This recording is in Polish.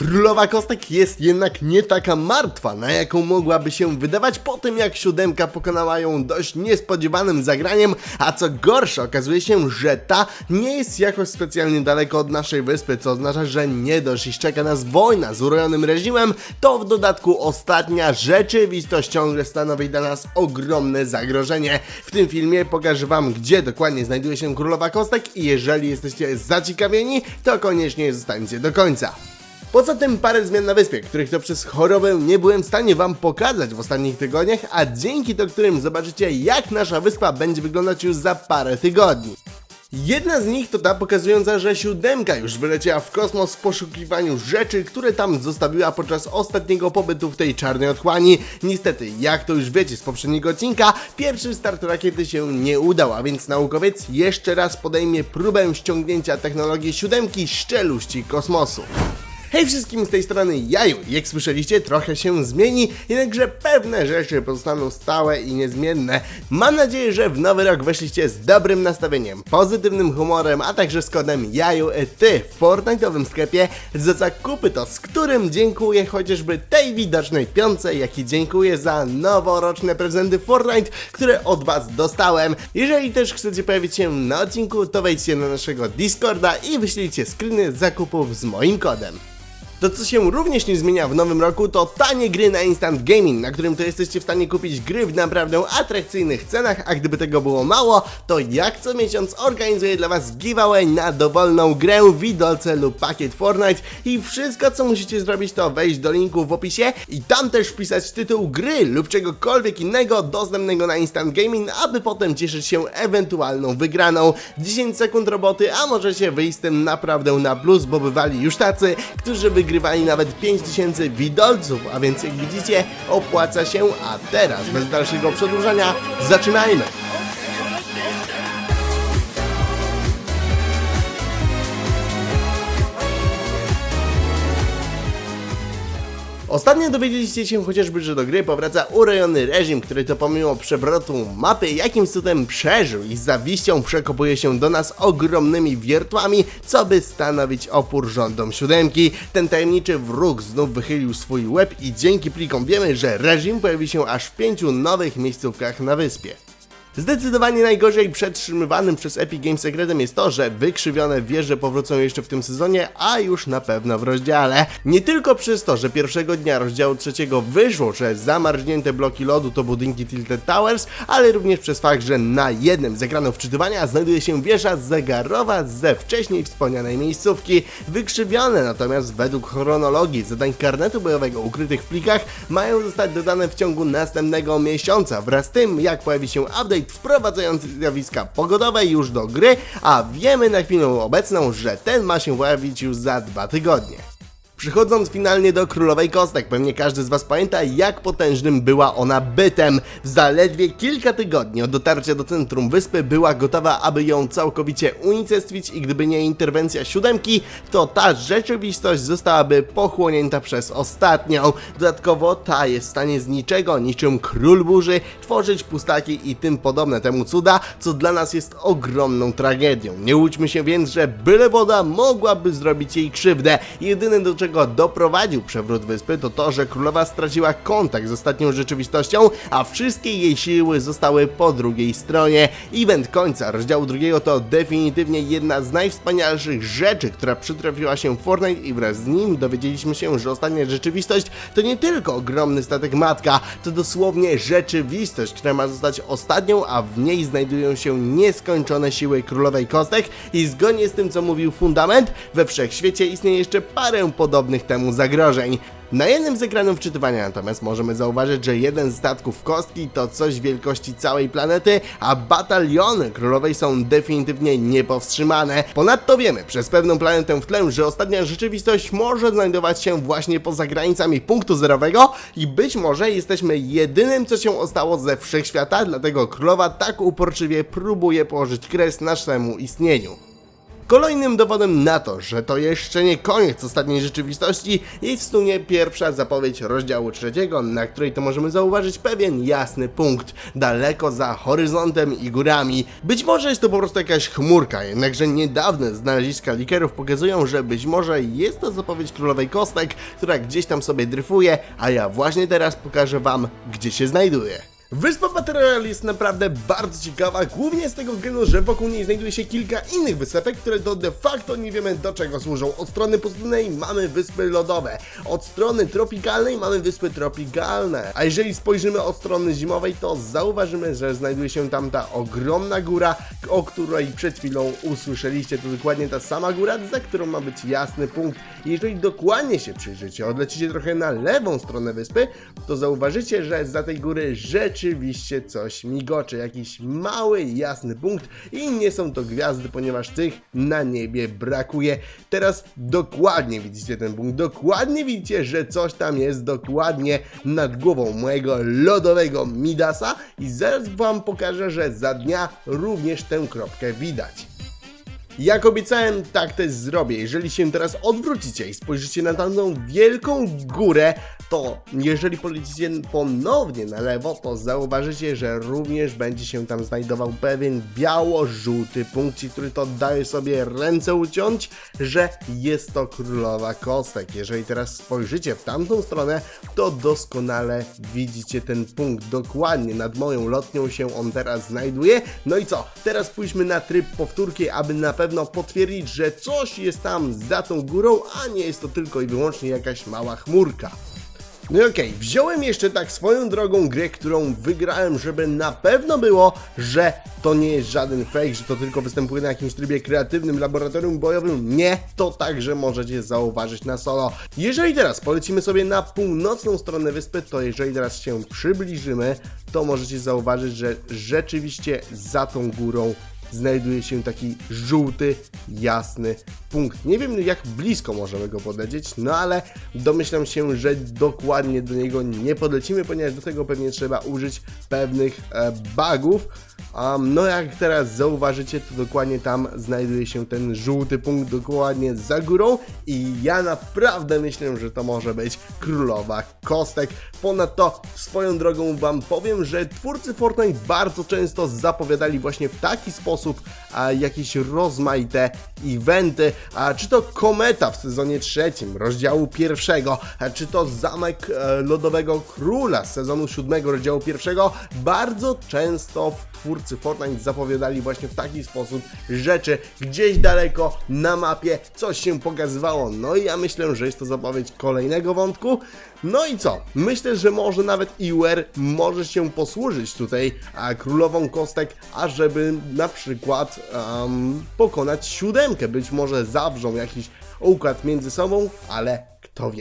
Królowa Kostek jest jednak nie taka martwa, na jaką mogłaby się wydawać po tym, jak siódemka pokonała ją dość niespodziewanym zagraniem, a co gorsze, okazuje się, że ta nie jest jakoś specjalnie daleko od naszej wyspy, co oznacza, że nie dość, iż czeka nas wojna z urojonym reżimem, to w dodatku ostatnia rzeczywistość ciągle stanowi dla nas ogromne zagrożenie. W tym filmie pokażę wam, gdzie dokładnie znajduje się Królowa Kostek i jeżeli jesteście zaciekawieni, to koniecznie zostańcie do końca. Poza tym parę zmian na wyspie, których to przez chorobę nie byłem w stanie wam pokazać w ostatnich tygodniach, a dzięki to którym zobaczycie jak nasza wyspa będzie wyglądać już za parę tygodni. Jedna z nich to ta pokazująca, że siódemka już wyleciała w kosmos w poszukiwaniu rzeczy, które tam zostawiła podczas ostatniego pobytu w tej czarnej otchłani. Niestety, jak to już wiecie z poprzedniego odcinka, pierwszy start rakiety się nie udał, a więc naukowiec jeszcze raz podejmie próbę ściągnięcia technologii siódemki z czeluści kosmosu. Hej wszystkim z tej strony Jaju. Jak słyszeliście, trochę się zmieni, jednakże pewne rzeczy pozostaną stałe i niezmienne. Mam nadzieję, że w nowy rok weszliście z dobrym nastawieniem, pozytywnym humorem, a także z kodem Jaju e, ty w Fortnite'owym sklepie za zakupy to, z którym dziękuję chociażby tej widocznej piące, jak i dziękuję za noworoczne prezenty Fortnite, które od Was dostałem. Jeżeli też chcecie pojawić się na odcinku, to wejdźcie na naszego Discorda i wyślijcie screeny zakupów z moim kodem. To co się również nie zmienia w nowym roku to tanie gry na Instant Gaming, na którym to jesteście w stanie kupić gry w naprawdę atrakcyjnych cenach, a gdyby tego było mało, to jak co miesiąc organizuję dla was giveaway na dowolną grę, widolce lub pakiet Fortnite i wszystko co musicie zrobić to wejść do linku w opisie i tam też wpisać tytuł gry lub czegokolwiek innego dostępnego na Instant Gaming, aby potem cieszyć się ewentualną wygraną. 10 sekund roboty, a możecie wyjść z tym naprawdę na plus, bo bywali już tacy, którzy wygrywali nawet 5000 widolców, a więc jak widzicie opłaca się, a teraz bez dalszego przedłużania zaczynajmy! Ostatnio dowiedzieliście się chociażby, że do gry powraca urojony reżim, który to pomimo przewrotu mapy jakimś cudem przeżył i z zawiścią przekopuje się do nas ogromnymi wiertłami, co by stanowić opór rządom siódemki. Ten tajemniczy wróg znów wychylił swój łeb i dzięki plikom wiemy, że reżim pojawi się aż w pięciu nowych miejscówkach na wyspie. Zdecydowanie najgorzej przetrzymywanym przez Epic Games sekretem jest to, że wykrzywione wieże powrócą jeszcze w tym sezonie, a już na pewno w rozdziale. Nie tylko przez to, że pierwszego dnia rozdziału trzeciego wyszło, że zamarznięte bloki lodu to budynki Tilted Towers, ale również przez fakt, że na jednym z ekranów wczytywania znajduje się wieża zegarowa ze wcześniej wspomnianej miejscówki. Wykrzywione natomiast według chronologii zadań karnetu bojowego ukrytych w plikach mają zostać dodane w ciągu następnego miesiąca wraz z tym, jak pojawi się update wprowadzający zjawiska pogodowe już do gry, a wiemy na chwilę obecną, że ten ma się pojawić już za dwa tygodnie. Przychodząc finalnie do Królowej Kostek, pewnie każdy z Was pamięta, jak potężnym była ona bytem. W zaledwie kilka tygodni od dotarcia do centrum wyspy była gotowa, aby ją całkowicie unicestwić i gdyby nie interwencja siódemki, to ta rzeczywistość zostałaby pochłonięta przez ostatnią. Dodatkowo ta jest w stanie z niczego, niczym król burzy, tworzyć pustaki i tym podobne temu cuda, co dla nas jest ogromną tragedią. Nie łudźmy się więc, że byle woda mogłaby zrobić jej krzywdę. Jedyne do czego doprowadził przewrót wyspy to to, że królowa straciła kontakt z ostatnią rzeczywistością, a wszystkie jej siły zostały po drugiej stronie. Event końca rozdziału drugiego to definitywnie jedna z najwspanialszych rzeczy, która przytrafiła się Fortnite i wraz z nim dowiedzieliśmy się, że ostatnia rzeczywistość to nie tylko ogromny statek matka, to dosłownie rzeczywistość, która ma zostać ostatnią, a w niej znajdują się nieskończone siły królowej kostek i zgodnie z tym co mówił Fundament, we wszechświecie istnieje jeszcze parę podobnych temu zagrożeń. Na jednym z ekranów wczytywania natomiast możemy zauważyć, że jeden z statków kostki to coś wielkości całej planety, a bataliony królowej są definitywnie niepowstrzymane. Ponadto wiemy przez pewną planetę w tle, że ostatnia rzeczywistość może znajdować się właśnie poza granicami punktu zerowego i być może jesteśmy jedynym, co się ostało ze wszechświata, dlatego królowa tak uporczywie próbuje położyć kres naszemu istnieniu. Kolejnym dowodem na to, że to jeszcze nie koniec ostatniej rzeczywistości jest w sumie pierwsza zapowiedź rozdziału trzeciego, na której to możemy zauważyć pewien jasny punkt, daleko za horyzontem i górami. Być może jest to po prostu jakaś chmurka, jednakże niedawne znaleziska likerów pokazują, że być może jest to zapowiedź królowej kostek, która gdzieś tam sobie dryfuje, a ja właśnie teraz pokażę wam, gdzie się znajduje. Wyspa Battle jest naprawdę bardzo ciekawa, głównie z tego względu, że wokół niej znajduje się kilka innych wysepek, które to de facto nie wiemy do czego służą. Od strony pustynnej mamy wyspy lodowe, od strony tropikalnej mamy wyspy tropikalne, a jeżeli spojrzymy od strony zimowej, to zauważymy, że znajduje się tam ta ogromna góra, o której przed chwilą usłyszeliście. To dokładnie ta sama góra, za którą ma być jasny punkt. Jeżeli dokładnie się przyjrzycie, odlecicie trochę na lewą stronę wyspy, to zauważycie, że za tej góry rzeczywiście coś migocze, jakiś mały, jasny punkt i nie są to gwiazdy, ponieważ tych na niebie brakuje. Teraz dokładnie widzicie ten punkt, dokładnie widzicie, że coś tam jest dokładnie nad głową mojego lodowego Midasa i zaraz wam pokażę, że za dnia również tę kropkę widać. Jak obiecałem, tak też zrobię. Jeżeli się teraz odwrócicie i spojrzycie na tamtą wielką górę, to jeżeli polecicie ponownie na lewo, to zauważycie, że również będzie się tam znajdował pewien biało-żółty punkcik, który to daje sobie ręce uciąć, że jest to królowa kostek. Jeżeli teraz spojrzycie w tamtą stronę, to doskonale widzicie ten punkt. Dokładnie nad moją lotnią się on teraz znajduje. No i co? Teraz pójdźmy na tryb powtórki, aby na pewno potwierdzić, że coś jest tam za tą górą, a nie jest to tylko i wyłącznie jakaś mała chmurka. No i okej, wziąłem jeszcze tak swoją drogą grę, którą wygrałem, żeby na pewno było, że to nie jest żaden fake, że to tylko występuje na jakimś trybie kreatywnym, laboratorium bojowym. Nie, to także możecie zauważyć na solo. Jeżeli teraz polecimy sobie na północną stronę wyspy, to jeżeli teraz się przybliżymy, to możecie zauważyć, że rzeczywiście za tą górą znajduje się taki żółty, jasny punkt. Nie wiem jak blisko możemy go podlecieć, no ale domyślam się, że dokładnie do niego nie podlecimy, ponieważ do tego pewnie trzeba użyć pewnych e, bugów. Um, no jak teraz zauważycie, to dokładnie tam znajduje się ten żółty punkt, dokładnie za górą i ja naprawdę myślę, że to może być królowa kostek. Ponadto swoją drogą wam powiem, że twórcy Fortnite bardzo często zapowiadali właśnie w taki sposób a, jakieś rozmaite eventy, a, czy to kometa w sezonie trzecim, rozdziału pierwszego, a, czy to zamek e, lodowego króla z sezonu siódmego, rozdziału pierwszego, bardzo często twórcy Fortnite zapowiadali właśnie w taki sposób rzeczy gdzieś daleko na mapie, coś się pokazywało. No i ja myślę, że jest to zapowiedź kolejnego wątku. No i co? Myślę, że może nawet IWR może się posłużyć tutaj a, królową kostek, ażeby na przykład pokonać siódemkę. Być może zawrzą jakiś układ między sobą, ale kto wie.